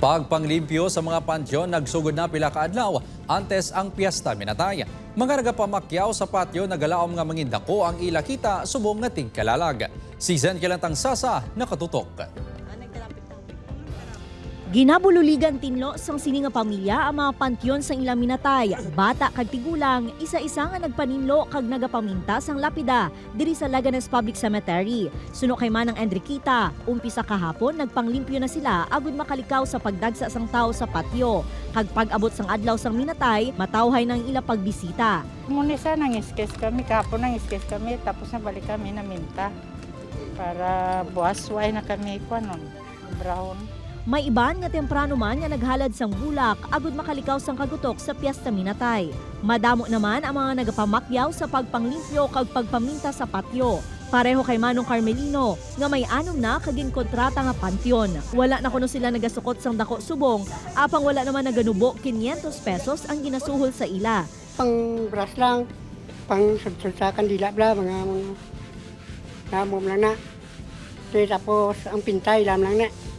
Pagpanglimpyo sa mga pantyon nagsugod na pila ka adlaw antes ang piyesta minatay. Mga nagapamakyaw sa patio nagalaom nga mangindako ang ila kita subong nga tingkalalag. Season kilantang sasa nakatutok. Ginabululigan tinlo sang sini nga pamilya ang mga pantyon sa ilang minatay. Bata kag tigulang, isa-isa nga nagpaninlo kag nagapaminta sang lapida diri sa Laganes Public Cemetery. Suno kay Manang Enriquita, umpisa kahapon nagpanglimpyo na sila agud makalikaw sa pagdagsa sang tao sa patio. Kag pag-abot sang adlaw sang minatay, matawhay ng ila pagbisita. Munisa nang iskes kami, kapon nang iskes kami, tapos nabalik kami na minta. Para buwas, way na kami kwanon, brown. May iban nga temprano man nga naghalad sang bulak agud makalikaw sang kagutok sa piyesta minatay. Madamo naman ang mga nagapamakyaw sa pagpanglimpyo kag pagpaminta sa patio. Pareho kay Manong Carmelino nga may anom na kaging kontrata nga pantyon. Wala na kuno sila nagasukot sang dako subong, apang wala naman naganubo 500 pesos ang ginasuhol sa ila. pang brush lang, pang sudsakan dila bla, mga mga namom lang na. Di, tapos ang pintay lam lang na.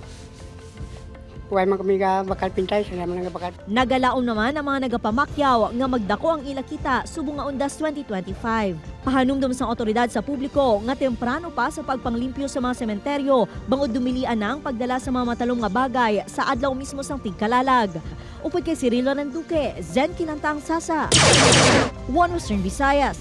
Huwag man kami ka bakal pintay, sila man lang ka bakal. Nagalaom naman ang mga nagapamakyaw nga magdako ang ila kita subong nga undas 2025. Pahanumdum sang otoridad sa publiko nga temprano pa sa pagpanglimpyo sa mga sementeryo bangod dumilian na ang pagdala sa mga matalom nga bagay sa adlaw mismo sang tigkalalag. Upod kay Cirilo Nanduque, Zen Kilantang Sasa. One Western Visayas.